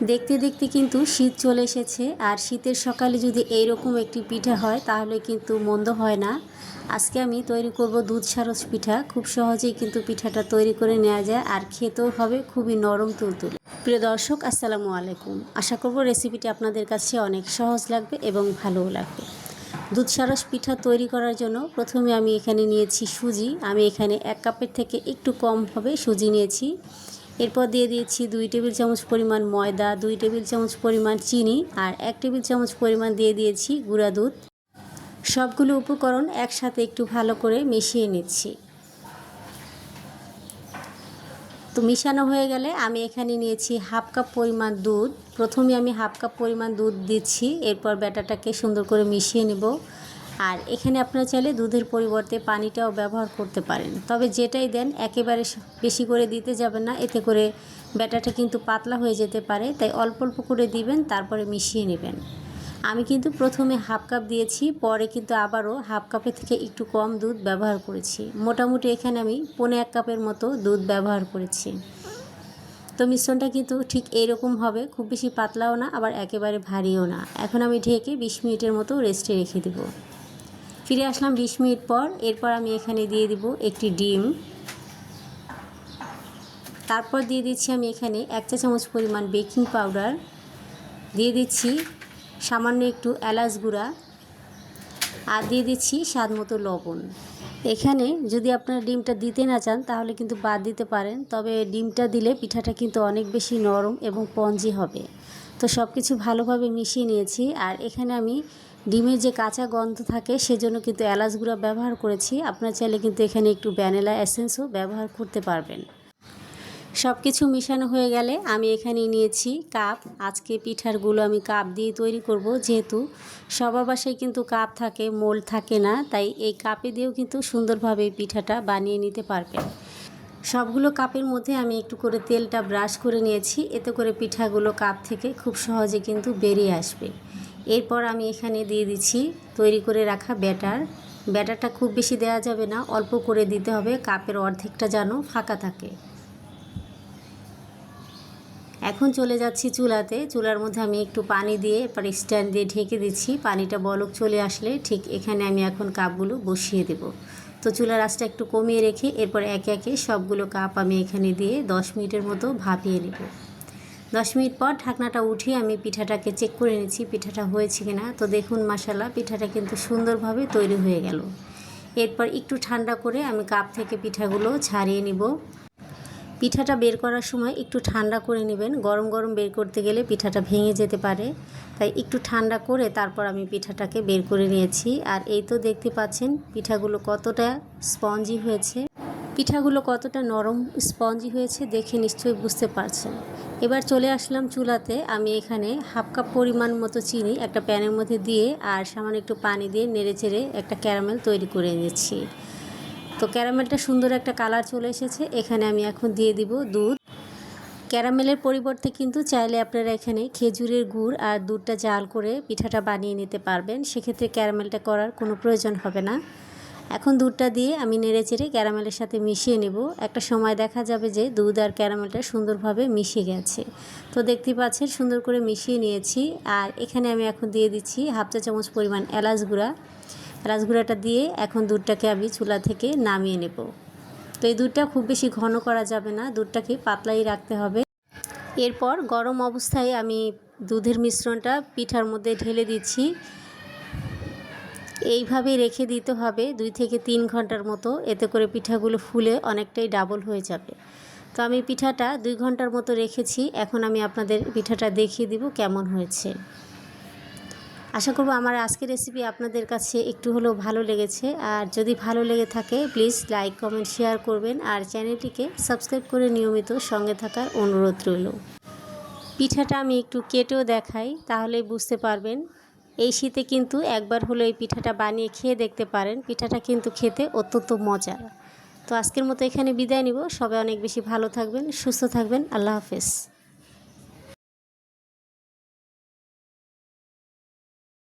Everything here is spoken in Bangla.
দেখতে দেখতে কিন্তু শীত চলে এসেছে। আর শীতের সকালে যদি এইরকম একটি পিঠা হয়, তাহলে কিন্তু মন্দ হয় না। আজকে আমি তৈরি করব দুধ সারস পিঠা। খুব সহজেই কিন্তু পিঠাটা তৈরি করে নেওয়া যায় আর খেতেও হবে খুবই নরম তুলতুল। প্রিয় দর্শক, আসসালামু আলাইকুম। আশা করব রেসিপিটি আপনাদের কাছে অনেক সহজ লাগবে এবং ভালোও লাগবে। দুধ সারস পিঠা তৈরি করার জন্য প্রথমে আমি এখানে নিয়েছি সুজি। আমি এখানে এক কাপের থেকে একটু কম হবে সুজি নিয়েছি। এরপর দিয়ে দিয়েছি দুই টেবিল চামচ পরিমাণ ময়দা, দুই টেবিল চামচ পরিমাণ চিনি আর এক টেবিল চামচ পরিমাণ দিয়ে দিয়েছি গুঁড়া দুধ। সবগুলো উপকরণ একসাথে একটু ভালো করে মিশিয়ে নিচ্ছি। তো মিশানো হয়ে গেলে আমি এখানে নিয়েছি হাফ কাপ পরিমাণ দুধ। প্রথমে আমি হাফ কাপ পরিমাণ দুধ দিচ্ছি, এরপর ব্যাটারটাকে সুন্দর করে মিশিয়ে নেব। আর এখানে আপনারা চাইলে দুধের পরিবর্তে পানিটাও ব্যবহার করতে পারেন। তবে যেটাই দেন, একেবারে বেশি করে দিতে যাবেন না। এতে করে ব্যাটারটা কিন্তু পাতলা হয়ে যেতে পারে। তাই অল্প অল্প করে দিবেন, তারপরে মিশিয়ে নেবেন। আমি কিন্তু প্রথমে হাফ কাপ দিয়েছি, পরে কিন্তু আবারও হাফ কাপের থেকে একটু কম দুধ ব্যবহার করেছি। মোটামুটি এখানে আমি পনে এক কাপের মতো দুধ ব্যবহার করেছি। তো মিশ্রণটা কিন্তু ঠিক এইরকম হবে, খুব বেশি পাতলাও না, আবার একেবারে ভারীও না। এখন আমি ঢেকে বিশ মিনিটের মতো রেস্টে রেখে দেবো। ফিরে আসলাম বিশ মিনিট পর। এরপর আমি এখানে দিয়ে দিব একটি ডিম। তারপর দিয়ে দিচ্ছি আমি এখানে এক চা চামচ পরিমাণ বেকিং পাউডার। দিয়ে দিচ্ছি সামান্য একটু এলাচ গুঁড়া। আর দিয়ে দিচ্ছি স্বাদ মতো লবণ। এখানে যদি আপনারা ডিমটা দিতে না চান, তাহলে কিন্তু বাদ দিতে পারেন। তবে ডিমটা দিলে পিঠাটা কিন্তু অনেক বেশি নরম এবং পঞ্জি হবে। তো সব কিছু ভালোভাবে মিশিয়ে নিয়েছি। আর এখানে আমি ডিমের যে কাঁচা গন্ধ থাকে সেজন্য কিন্তু এলাচ গুঁড়া ব্যবহার করেছি। আপনার চাইলে কিন্তু এখানে একটু ভ্যানিলা এসেন্সও ব্যবহার করতে পারবেন। সব কিছু মিশানো হয়ে গেলে আমি এখানে নিয়েছি কাপ। আজকে পিঠারগুলো আমি কাপ দিয়ে তৈরি করব। যেহেতু সবার বাসায় কিন্তু কাপ থাকে, মোল থাকে না, তাই এই কাপে দিয়েও কিন্তু সুন্দরভাবে পিঠাটা বানিয়ে নিতে পারবেন। সবগুলো কাপের মধ্যে আমি একটু করে তেলটা ব্রাশ করে নিয়েছি। এতে করে পিঠাগুলো কাপ থেকে খুব সহজে কিন্তু বেরিয়ে আসবে। এরপর আমি এখানে দিয়ে দিচ্ছি তৈরি করে রাখা ব্যাটার। ব্যাটারটা খুব বেশি দেওয়া যাবে না, অল্প করে দিতে হবে, কাপের অর্ধেকটা যেন ফাঁকা থাকে। এখন চলে যাচ্ছি চুলাতে। চুলার মধ্যে আমি একটু পানি দিয়ে এরপর স্ট্যান্ড দিয়ে ঢেকে দিচ্ছি। পানিটা বলক চলে আসলে ঠিক এখানে আমি এখন কাপগুলো বসিয়ে দেব। তো চুলার আঁচটা একটু কমিয়ে রেখে এরপর একে একে সবগুলো কাপ আমি এখানে দিয়ে দশ মিনিটের মতো ভাপিয়ে নেব। দশ মিনিট পর ঢাকনাটা উঠিয়ে আমি পিঠাটাকে চেক করে নিচ্ছি পিঠাটা হয়েছে কি না তো দেখুন মশালা পিঠাটা কিন্তু সুন্দরভাবে তৈরি হয়ে গেল। এরপর একটু ঠান্ডা করে আমি কাপ থেকে পিঠাগুলো ছাড়িয়ে নিব। পিঠাটা বের করার সময় একটু ঠান্ডা করে নেবেন। গরম গরম বের করতে গেলে পিঠাটা ভেঙে যেতে পারে। তাই একটু ঠান্ডা করে তারপর আমি পিঠাটাকে বের করে নিয়েছি। আর এই তো দেখতে পাচ্ছেন পিঠাগুলো কতটা স্পঞ্জি হয়েছে। পিঠাগুলো কতটা নরম স্পঞ্জি হয়েছে দেখে নিশ্চয়ই বুঝতে পারছেন। এবার চলে আসলাম চুলাতে। আমি এখানে হাফ কাপ পরিমাণ মতো চিনি একটা প্যানের মধ্যে দিয়ে আর সামান্য একটু পানি দিয়ে নেড়ে চেড়ে একটা ক্যারামেল তৈরি করে নিচ্ছি তো ক্যারামেলটা সুন্দর একটা কালার চলে এসেছে। এখানে আমি এখন দিয়ে দিব দুধ। ক্যারামেলের পরিবর্তে কিন্তু চাইলে আপনারা এখানে খেজুরের গুড় আর দুধটা জাল করে পিঠাটা বানিয়ে নিতে পারবেন। সেক্ষেত্রে ক্যারামেলটা করার কোনো প্রয়োজন হবে না। এখন দুধটা দিয়ে আমি নেড়ে চেড়ে ক্যারামেলের সাথে মিশিয়ে নেব। একটা সময় দেখা যাবে যে দুধ আর ক্যারামেলটা সুন্দরভাবে মিশে গেছে। তো দেখতে পাচ্ছেন সুন্দর করে মিশিয়ে নিয়েছি। আর এখানে আমি এখন দিয়ে দিচ্ছি হাফ চা চামচ পরিমাণ এলাচ গুঁড়া। এলাচ গুঁড়াটা দিয়ে এখন দুধটাকে আমি চুলা থেকে নামিয়ে নেব। তো এই দুধটা খুব বেশি ঘন করা যাবে না, দুধটাকে পাতলাই রাখতে হবে। এরপর গরম অবস্থায় আমি দুধের মিশ্রণটা পিঠার মধ্যে ঢেলে দিচ্ছি। এইভাবে রেখে দিতে হবে দুই থেকে তিন ঘণ্টার মতো, এতে করে পিঠাগুলো ফুলে অনেকটাই ডাবল হয়ে যাবে। তো আমি পিঠাটা দুই ঘণ্টার মতো রেখেছি, এখন আমি আপনাদের পিঠাটা দেখিয়ে দিব কেমন হয়েছে। আশা করব আমার আজকের রেসিপি আপনাদের কাছে একটু হলেও ভালো লেগেছে। আর যদি ভালো লেগে থাকে প্লিজ লাইক কমেন্ট শেয়ার করবেন। আর চ্যানেলটিকে সাবস্ক্রাইব করে নিয়মিত সঙ্গে থাকার অনুরোধ রইল। পিঠাটা আমি একটু কেটেও দেখাই তাহলেই বুঝতে পারবেন। এই শীতে কিন্তু একবার হলো এই পিঠাটা বানিয়ে খেয়ে দেখতে পারেন। পিঠাটা কিন্তু খেতে অত্যন্ত মজার। তো আজকের মতো এখানে বিদায় নিব। সবাই অনেক বেশি ভালো থাকবেন, সুস্থ থাকবেন। আল্লাহ হাফেজ।